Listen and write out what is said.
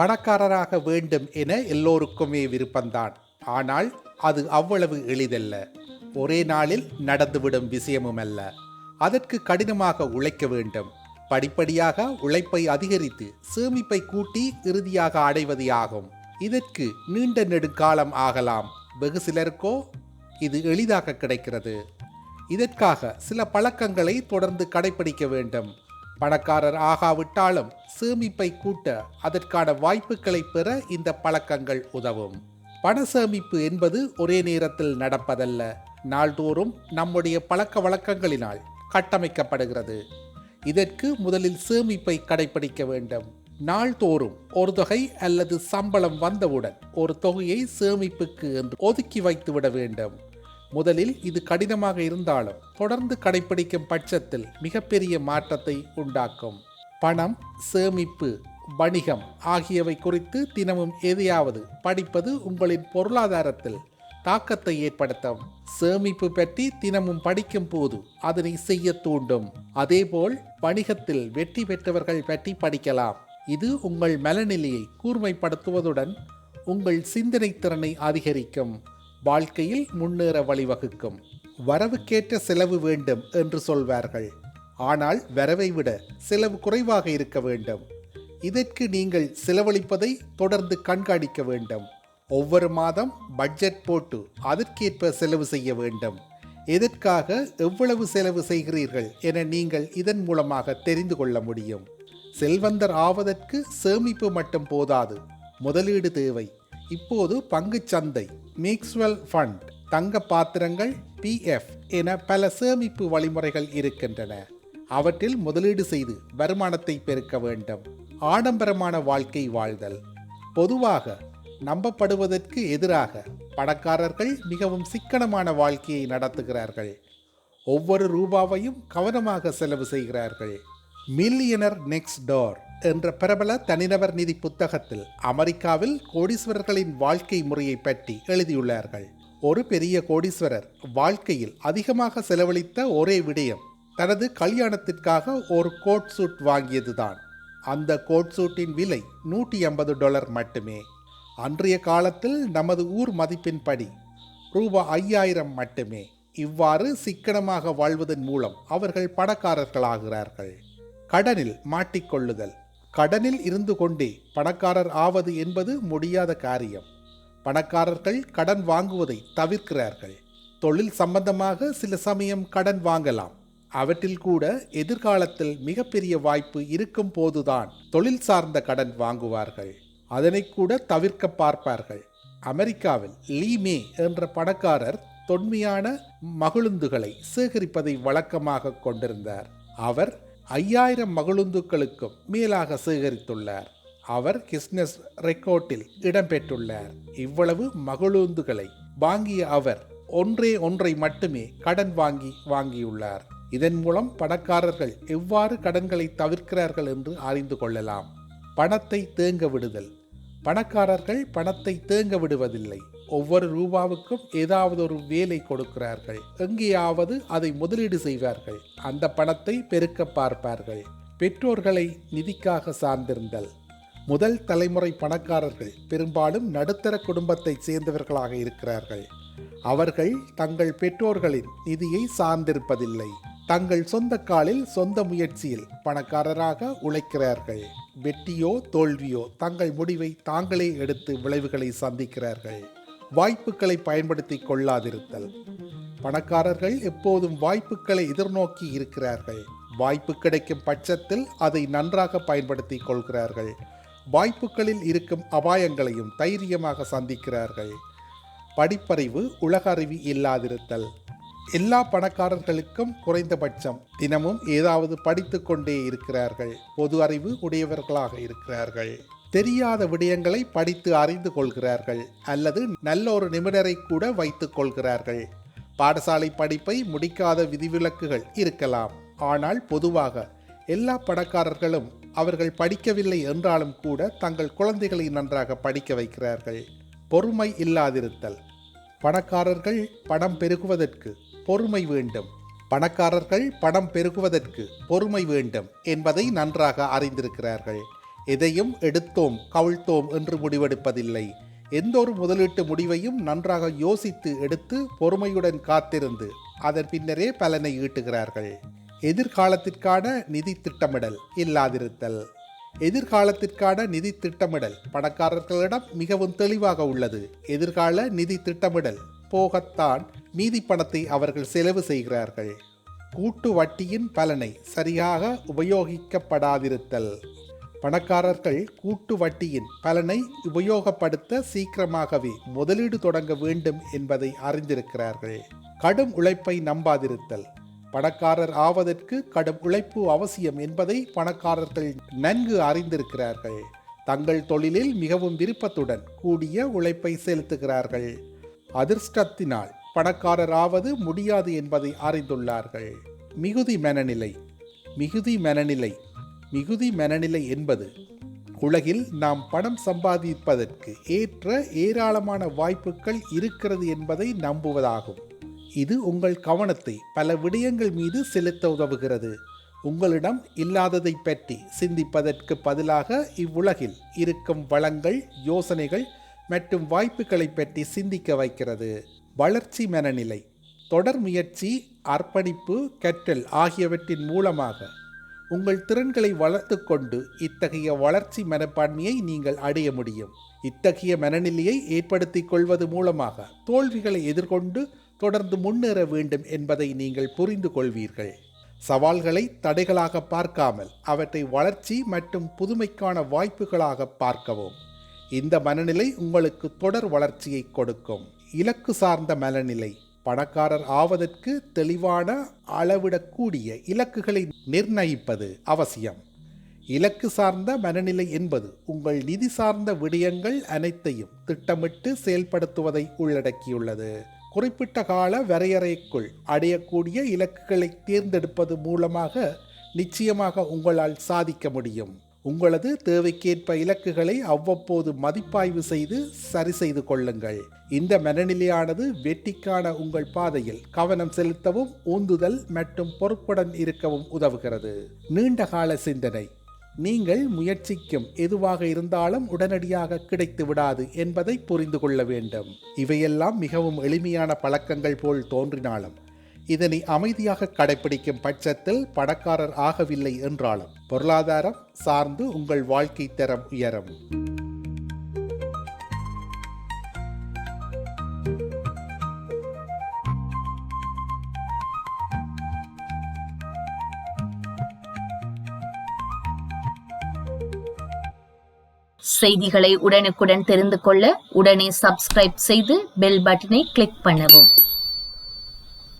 பணக்காரராக வேண்டும் என எல்லோருக்குமே விருப்பம்தான் ஆனால் அது அவ்வளவு எளிதல்ல. ஒரே நாளில் நடந்துவிடும் விஷயமும் அல்ல அதற்கு கடினமாக உழைக்க வேண்டும். படிப்படியாக உழைப்பை அதிகரித்து சேமிப்பை கூட்டி இறுதியாக அடைவது ஆகும். இதற்கு நீண்ட நெடுங்காலம் ஆகலாம். வெகு சிலருக்கோ இது எளிதாக கிடைக்கிறது. இதற்காக சில பழக்கங்களை தொடர்ந்து கடைபிடிக்க வேண்டும். பணக்காரர் ஆகாவிட்டாலும் சேமிப்பை கூட்ட அதற்கான வாய்ப்புகளை பெற இந்த பழக்கங்கள் உதவும். பண சேமிப்பு என்பது ஒரே நேரத்தில் நடப்பதல்ல. நாள்தோறும் நம்முடைய பழக்க வழக்கங்களினால் கட்டமைக்கப்படுகிறது. இதற்கு முதலில் சேமிப்பை கடைபிடிக்க வேண்டும். நாள்தோறும் ஒரு தொகை அல்லது சம்பளம் வந்தவுடன் ஒரு தொகையை சேமிப்புக்கு என்று ஒதுக்கி வைத்துவிட வேண்டும். முதலில் இது கடினமாக இருந்தாலும் தொடர்ந்து கடைபிடிக்கும் பட்சத்தில் மிகப்பெரிய மாற்றத்தை உண்டாக்கும். பணம் சேமிப்பு வணிகம் ஆகியவை குறித்து தினமும் எதையாவது படிப்பது உங்களின் பொருளாதாரத்தில் தாக்கத்தை ஏற்படுத்தும். சேமிப்பு பற்றி தினமும் படிக்கும் போது அதனை செய்ய தூண்டும். அதேபோல் வணிகத்தில் வெற்றி பெற்றவர்கள் பற்றி படிக்கலாம். இது உங்கள் மலநிலையை கூர்மைப்படுத்துவதுடன் உங்கள் சிந்தனை திறனை அதிகரிக்கும். வாழ்க்கையில் முன்னேற வழிவகுக்கும். வரவுக்கேற்ற செலவு வேண்டும் என்று சொல்வார்கள். ஆனால் வரவை விட செலவு குறைவாக இருக்க வேண்டும். இதற்கு நீங்கள் செலவழிப்பதை தொடர்ந்து கண்காணிக்க வேண்டும். ஒவ்வொரு மாதம் பட்ஜெட் போட்டு அதற்கேற்ப செலவு செய்ய வேண்டும். எதற்காக எவ்வளவு செலவு செய்கிறீர்கள் என நீங்கள் இதன் மூலமாக தெரிந்து கொள்ள முடியும். செல்வந்தர் ஆவதற்கு சேமிப்பு மட்டும் போதாது. முதலீடு தேவை. இப்போது பங்குச் சந்தை மியூச்சுவல் ஃபண்ட் தங்க பாத்திரங்கள் பிஎஃப் என பல சேமிப்பு வழிமுறைகள் இருக்கின்றன. அவற்றில் முதலீடு செய்து வருமானத்தை பெருக்க வேண்டும். ஆடம்பரமான வாழ்க்கை வாழ்தல். பொதுவாக நம்பப்படுவதற்கு எதிராக பணக்காரர்கள் மிகவும் சிக்கனமான வாழ்க்கையை நடத்துகிறார்கள். ஒவ்வொரு ரூபாவையும் கவனமாக செலவு செய்கிறார்கள். மில்லியனர் நெக்ஸ்ட் டோர் என்ற பிரபல தனிநபர் நிதி புத்தகத்தில் அமெரிக்காவில் கோடீஸ்வரர்களின் வாழ்க்கை முறையை பற்றி எழுதியுள்ளார்கள். ஒரு பெரிய கோடீஸ்வரர் வாழ்க்கையில் அதிகமாக செலவழித்த ஒரே விடயம் தனது கல்யாணத்திற்காக ஒரு கோட் சூட் வாங்கியதுதான். அந்த கோட் சூட்டின் விலை நூற்றி ஐம்பது டாலர் மட்டுமே. அன்றைய காலத்தில் நமது ஊர் மதிப்பின்படி ரூபா ஐயாயிரம் மட்டுமே. இவ்வாறு சிக்கனமாக வாழ்வதன் மூலம் அவர்கள் பணக்காரர்களாகிறார்கள். கடனில் மாட்டிக்கொள்ளுதல். கடனில் இருந்து கொண்டே பணக்காரர் ஆவது என்பது முடியாத காரியம். பணக்காரர்கள் கடன் வாங்குவதை தவிர்க்கிறார்கள். தொழில் சம்பந்தமாக சில சமயம் கடன் வாங்கலாம். அவற்றில் கூட எதிர்காலத்தில் மிகப்பெரிய வாய்ப்பு இருக்கும் போதுதான் தொழில் சார்ந்த கடன் வாங்குவார்கள். அதனை கூட தவிர்க்க பார்ப்பார்கள். அமெரிக்காவில் லீமே என்ற பணக்காரர் தொன்மையான மகிழுந்துகளை சேகரிப்பதை வழக்கமாக கொண்டிருந்தார். அவர் ஐயாயிரம் மகிழுந்துக்களுக்கும் மேலாக சேகரித்துள்ளார். அவர் கிஸ்னஸ் ரெக்கார்டில் இடம்பெற்றுள்ளார். இவ்வளவு மகிழுந்துகளை வாங்கிய அவர் ஒன்றே ஒன்றை மட்டுமே கடன் வாங்கி வாங்கியுள்ளார். இதன் மூலம் பணக்காரர்கள் எவ்வாறு கடன்களை தவிர்க்கிறார்கள் என்று அறிந்து கொள்ளலாம். பணத்தை தேங்க விடுதல். பணக்காரர்கள் பணத்தை தேங்க விடுவதில்லை. ஒவ்வொரு ரூபாவுக்கும் ஏதாவது ஒரு வேலை கொடுக்கிறார்கள். எங்கேயாவது அதை முதலீடு செய்வார்கள். அந்த பணத்தை பெருக்க பார்ப்பார்கள். பெற்றோர்களை நிதிக்காக சார்ந்திருந்தல். முதல் தலைமுறை பணக்காரர்கள் பெரும்பாலும் நடுத்தர குடும்பத்தைச் சேர்ந்தவர்களாக இருக்கிறார்கள். அவர்கள் தங்கள் பெற்றோர்களின் நிதியை சார்ந்திருப்பதில்லை. தங்கள் சொந்த காலில் சொந்த முயற்சியில் பணக்காரராக உழைக்கிறார்கள். வெற்றியோ தோல்வியோ தங்கள் முடிவை தாங்களே எடுத்து விளைவுகளை சந்திக்கிறார்கள். வாய்ப்புகளை பயன்படுத்தி கொள்ளாதிருத்தல். பணக்காரர்கள் எப்போதும் வாய்ப்புகளை எதிர்நோக்கி இருக்கிறார்கள். வாய்ப்பு கிடைக்கும் பட்சத்தில் அதை நன்றாக பயன்படுத்தி கொள்கிறார்கள். வாய்ப்புகளில் இருக்கும் அபாயங்களையும் தைரியமாக சந்திக்கிறார்கள். படிப்பறிவு உலக அறிவு இல்லாதிருத்தல். எல்லா பணக்காரர்களுக்கும் குறைந்தபட்சம் தினமும் ஏதாவது படித்து கொண்டே இருக்கிறார்கள். பொது அறிவு உடையவர்களாக இருக்கிறார்கள். தெரியாத விடயங்களை படித்து அறிந்து கொள்கிறார்கள். அல்லது நல்ல ஒரு நிபுணரை கூட வைத்துக் கொள்கிறார்கள். பாடசாலை படிப்பை முடிக்காத விதிவிலக்குகள் இருக்கலாம். ஆனால் பொதுவாக எல்லா பணக்காரர்களும் அவர்கள் படிக்கவில்லை என்றாலும் கூட தங்கள் குழந்தைகளை நன்றாக படிக்க வைக்கிறார்கள். பொறுமை இல்லாதிருத்தல். பணக்காரர்கள் பணம் பெருகுவதற்கு பொறுமை வேண்டும். பணக்காரர்கள் பணம் பெருகுவதற்கு பொறுமை வேண்டும் என்பதை நன்றாக அறிந்திருக்கிறார்கள். எதையும் எடுத்தோம் கவிழ்த்தோம் என்று முடிவெடுப்பதில்லை. எந்த ஒரு முதலீட்டு முடிவையும் நன்றாக யோசித்து எடுத்து பொறுமையுடன் காத்திருந்து அதன் பின்னரே பலனை ஈட்டுகிறார்கள். எதிர்காலத்திற்கான நிதி திட்டமிடல் இல்லாதிருத்தல். எதிர்காலத்திற்கான நிதி திட்டமிடல் பணக்காரர்களிடம் மிகவும் தெளிவாக உள்ளது. எதிர்கால நிதி திட்டமிடல் போகத்தான் மீதி பணத்தை அவர்கள் செலவு செய்கிறார்கள். கூட்டு வட்டியின் பலனை சரியாக உபயோகிக்கப்படாதிருத்தல். பணக்காரர்கள் கூட்டு வட்டியின் பலனை உபயோகப்படுத்த சீக்கிரமாகவே முதலீடு தொடங்க வேண்டும் என்பதை அறிந்திருக்கிறார்கள். கடும் உழைப்பை நம்பாதிருத்தல். பணக்காரர் ஆவதற்கு கடும் உழைப்பு அவசியம் என்பதை பணக்காரர்கள் நன்கு அறிந்திருக்கிறார்கள். தங்கள் தொழிலில் மிகவும் விருப்பத்துடன் கூடிய உழைப்பை செலுத்துகிறார்கள். அதிர்ஷ்டத்தினால் பணக்காரராவது முடியாது என்பதை அறிந்துள்ளார்கள். மிகுதி மனநிலை மிகுதி மனநிலை மிகுதி மனநிலை என்பது உலகில் நாம் பணம் சம்பாதிப்பதற்கு ஏற்ற ஏராளமான வாய்ப்புகள் இருக்கிறது என்பதை நம்புவதாகும். இது உங்கள் கவனத்தை பல விடயங்கள் மீது செலுத்த உதவுகிறது. உங்களிடம் இல்லாததை பற்றி சிந்திப்பதற்கு பதிலாக இவ்வுலகில் இருக்கும் வளங்கள் யோசனைகள் மற்றும் வாய்ப்புகளை பற்றி சிந்திக்க வைக்கிறது. வளர்ச்சி மனநிலை தொடர் முயற்சி அர்ப்பணிப்பு கற்றல் ஆகியவற்றின் மூலமாக உங்கள் திறன்களை வளர்த்து கொண்டு இத்தகைய வளர்ச்சி மனப்பான்மையை நீங்கள் அடைய முடியும். இத்தகைய மனநிலையை ஏற்படுத்திக் கொள்வது மூலமாக தோல்விகளை எதிர்கொண்டு தொடர்ந்து முன்னேற வேண்டும் என்பதை நீங்கள் புரிந்து கொள்வீர்கள். சவால்களை தடைகளாக பார்க்காமல் அவற்றை வளர்ச்சி மற்றும் புதுமைக்கான வாய்ப்புகளாக பார்க்கவும். இந்த மனநிலை உங்களுக்கு தொடர் வளர்ச்சியை கொடுக்கும். இலக்கு சார்ந்த மனநிலை. பணக்காரர் ஆவதற்கு தெளிவான அளவிடக்கூடிய இலக்குகளை நிர்ணயிப்பது அவசியம். இலக்கு சார்ந்த மனநிலை என்பது உங்கள் நிதி சார்ந்த விடயங்கள் அனைத்தையும் திட்டமிட்டு செயல்படுத்துவதை உள்ளடக்கியுள்ளது. குறிப்பிட்ட கால வரையறைக்குள் அடையக்கூடிய இலக்குகளை தேர்ந்தெடுப்பது மூலமாக நிச்சயமாக உங்களால் சாதிக்க முடியும். உங்களது தேவைக்கேற்ப இலக்குகளை அவ்வப்போது மதிப்பாய்வு செய்து சரி செய்து கொள்ளுங்கள். இந்த மனநிலையானது வெற்றிக்கான உங்கள் பாதையில் கவனம் செலுத்தவும் ஊந்துதல் மற்றும் பொறுப்புடன் இருக்கவும் உதவுகிறது. நீண்டகால சிந்தனை. நீங்கள் முயற்சிக்கும் எதுவாக இருந்தாலும் உடனடியாக கிடைத்து விடாது என்பதை புரிந்து கொள்ள வேண்டும். இவையெல்லாம் மிகவும் எளிமையான பழக்கங்கள் போல் தோன்றினாலும் இதனை அமைதியாக கடைபிடிக்கும் பட்சத்தில் பணக்காரர் ஆகவில்லை என்றாலும் பொருளாதாரம் சார்ந்து உங்கள் வாழ்க்கை தரம் உயரும். செய்திகளை உடனுக்குடன் தெரிந்து கொள்ள உடனே சப்ஸ்கிரைப் செய்து பெல் பட்டனை கிளிக் பண்ணவும்.